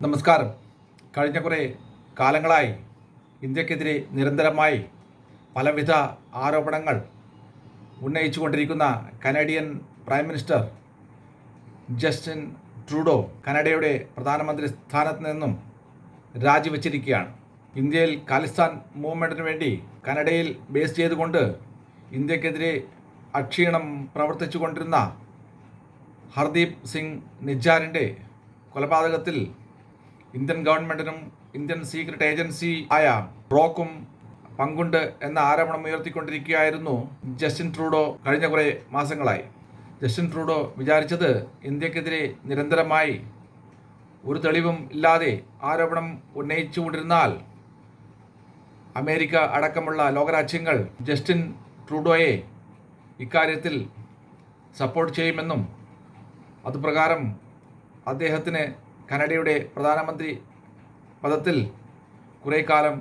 നമസ്കാരം. കഴിഞ്ഞ കുറേ കാലങ്ങളായി ഇന്ത്യക്കെതിരെ നിരന്തരമായി പലവിധ ആരോപണങ്ങൾ ഉന്നയിച്ചുകൊണ്ടിരിക്കുന്ന Canadian prime minister Justin Trudeau കനഡയുടെ പ്രധാനമന്ത്രി സ്ഥാനത്ത് നിന്നും രാജിവെച്ചിരിക്കുകയാണ്. ഇന്ത്യയിൽ ഖാലിസ്ഥാൻ മൂവ്മെന്റിന് വേണ്ടി കനഡയിൽ ബേസ് ചെയ്തുകൊണ്ട് ഇന്ത്യക്കെതിരെ അക്ഷീണം പ്രവർത്തിച്ചു കൊണ്ടിരുന്ന ഹർദീപ് സിംഗ് നിജാറിന്റെ കൊലപാതകത്തിൽ ഇന്ത്യൻ ഗവൺമെന്റിനും ഇന്ത്യൻ സീക്രട്ട് ഏജൻസി ആയ റോക്കും പങ്കുണ്ട് എന്ന ആരോപണം ഉയർത്തിക്കൊണ്ടിരിക്കുകയായിരുന്നു ജസ്റ്റിൻ ട്രൂഡോ കഴിഞ്ഞ കുറേ മാസങ്ങളായി. ജസ്റ്റിൻ ട്രൂഡോ വിചാരിച്ചത് ഇന്ത്യക്കെതിരെ നിരന്തരമായി ഒരു തെളിവും ഇല്ലാതെ ആരോപണം ഉന്നയിച്ചുകൊണ്ടിരുന്നാൽ അമേരിക്ക അടക്കമുള്ള ലോകരാജ്യങ്ങൾ ജസ്റ്റിൻ ട്രൂഡോയെ ഇക്കാര്യത്തിൽ സപ്പോർട്ട് ചെയ്യുമെന്നും അതുപ്രകാരം അദ്ദേഹത്തിന് കനഡയുടെ പ്രധാനമന്ത്രി പദത്തിൽ കുറേ കാലം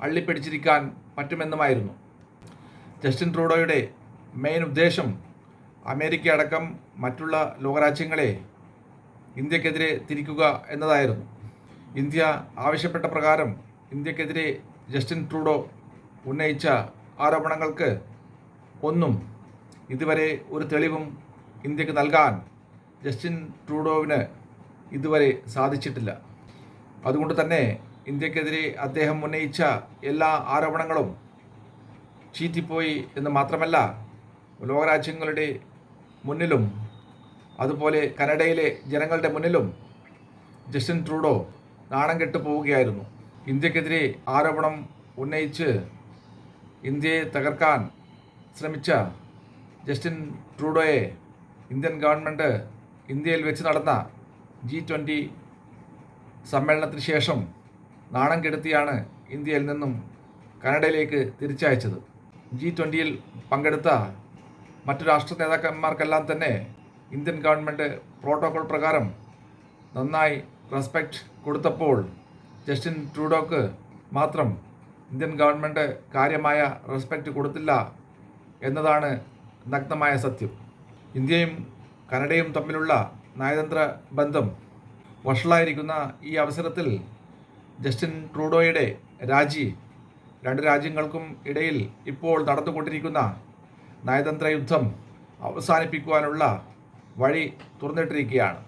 അള്ളിപ്പിടിച്ചിരിക്കാൻ പറ്റുമെന്നുമായിരുന്നു. ജസ്റ്റിൻ ട്രൂഡോയുടെ മെയിൻ ഉദ്ദേശം അമേരിക്ക അടക്കം മറ്റുള്ള ലോകരാജ്യങ്ങളെ ഇന്ത്യക്കെതിരെ തിരിക്കുക എന്നതായിരുന്നു. ഇന്ത്യ ആവശ്യപ്പെട്ട പ്രകാരം ഇന്ത്യക്കെതിരെ ജസ്റ്റിൻ ട്രൂഡോ ഉന്നയിച്ച ആരോപണങ്ങൾക്ക് ഒന്നും ഇതുവരെ ഒരു തെളിവും ഇന്ത്യയ്ക്ക് നൽകാൻ ജസ്റ്റിൻ ട്രൂഡോവിന് ഇതുവരെ സാധിച്ചിട്ടില്ല. അതുകൊണ്ട് തന്നെ ഇന്ത്യക്കെതിരെ അദ്ദേഹം ഉന്നയിച്ച എല്ലാ ആരോപണങ്ങളും ചീറ്റിപ്പോയി എന്ന് മാത്രമല്ല ലോകരാജ്യങ്ങളുടെ മുന്നിലും അതുപോലെ കനഡയിലെ ജനങ്ങളുടെ മുന്നിലും ജസ്റ്റിൻ ട്രൂഡോ നാണം കെട്ടു പോവുകയായിരുന്നു. ഇന്ത്യക്കെതിരെ ആരോപണം ഉന്നയിച്ച് ഇന്ത്യയെ തകർക്കാൻ ശ്രമിച്ച ജസ്റ്റിൻ ട്രൂഡോയെ ഇന്ത്യൻ ഗവൺമെന്റ് ഇന്ത്യയിൽ വെച്ച് നടന്ന ജി ട്വന്റി സമ്മേളനത്തിന് ശേഷം നാണം കെടുത്തിയാണ് ഇന്ത്യയിൽ നിന്നും കനഡയിലേക്ക് തിരിച്ചയച്ചത്. ജി ട്വന്റിയിൽ പങ്കെടുത്ത മറ്റു രാഷ്ട്ര നേതാക്കന്മാർക്കെല്ലാം തന്നെ ഇന്ത്യൻ ഗവൺമെന്റ് പ്രോട്ടോകോൾ പ്രകാരം നന്നായി റെസ്പെക്റ്റ് കൊടുത്തപ്പോൾ ജസ്റ്റിൻ ട്രൂഡോക്ക് മാത്രം ഇന്ത്യൻ ഗവൺമെന്റ് കാര്യമായ റെസ്പെക്റ്റ് കൊടുത്തില്ല എന്നതാണ് നഗ്നമായ സത്യം. ഇന്ത്യയും കനഡയും തമ്മിലുള്ള നയതന്ത്ര ബന്ധം വഷളായിരിക്കുന്ന ഈ അവസരത്തിൽ ജസ്റ്റിൻ ട്രൂഡോയുടെ രാജി രണ്ട് രാജ്യങ്ങൾക്കും ഇടയിൽ ഇപ്പോൾ നടന്നുകൊണ്ടിരിക്കുന്ന നയതന്ത്ര യുദ്ധം അവസാനിപ്പിക്കുവാനുള്ള വഴി തുറന്നിട്ടിരിക്കുകയാണ്.